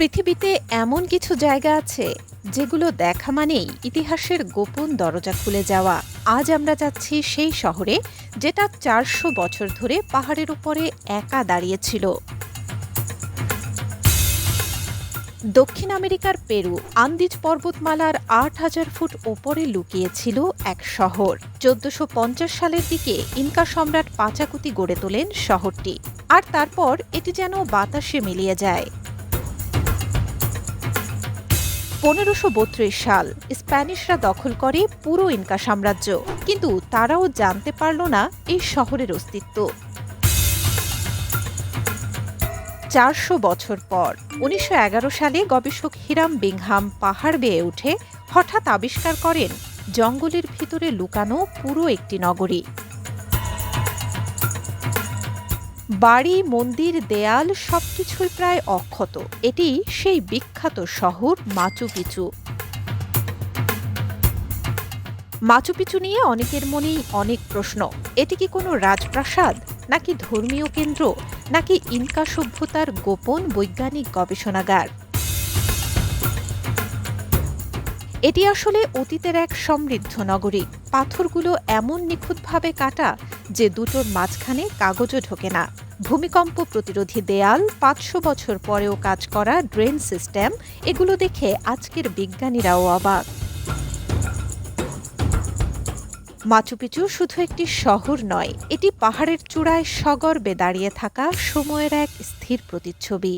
পৃথিবীতে এমন কিছু জায়গা আছে যেগুলো দেখা মানেই ইতিহাসের গোপন দরজা খুলে যাওয়া। আজ আমরা যাচ্ছি সেই শহরে যেটা চারশো বছর ধরে পাহাড়ের উপরে একা দাঁড়িয়েছিল। দক্ষিণ আমেরিকার পেরু আন্দিজ পর্বতমালার আট হাজার ফুট ওপরে লুকিয়েছিল এক শহর। চোদ্দশো পঞ্চাশ সালের দিকে ইনকা সম্রাট পাচাকুতি গড়ে তোলেন শহরটি। আর তারপর এটি যেন বাতাসে মিলিয়ে যায়। পনেরোশো সাল স্প্যানিশরা দখল করে পুরো ইনকা সাম্রাজ্য। কিন্তু তারাও জানতে পারল না এই শহরের অস্তিত্ব। চারশো বছর পর, উনিশশো এগারো সালে গবেষক হিরাম বিংহাম পাহাড় বেয়ে উঠে হঠাৎ আবিষ্কার করেন, জঙ্গলের ভিতরে লুকানো পুরো একটি নগরী। বাড়ি, মন্দির, দেয়াল সবকিছুই প্রায় অক্ষত। এটি সেই বিখ্যাত শহর মাচু পিচু। মাচু পিচু নিয়ে অনেকের মনেই অনেক প্রশ্ন। এটি কি কোনো রাজপ্রাসাদ, নাকি ধর্মীয় কেন্দ্র, নাকি ইনকা সভ্যতার গোপন বৈজ্ঞানিক গবেষণাগার? এটি আসলে অতীতের এক সমৃদ্ধ নগরী। পাথরগুলো এমন নিখুঁতভাবে কাটা যে দুটোর মাঝখানে কাগজও ঢোকে না। ভূমিকম্প প্রতিরোধী দেয়াল, পাঁচশো বছর পরেও কাজ করা ড্রেন সিস্টেম, এগুলো দেখে আজকের বিজ্ঞানীরাও অবাক। মাচুপিচু শুধু একটি শহর নয়, এটি পাহাড়ের চূড়ায় সগর্বে দাঁড়িয়ে থাকা সময়ের এক স্থির প্রতিচ্ছবি।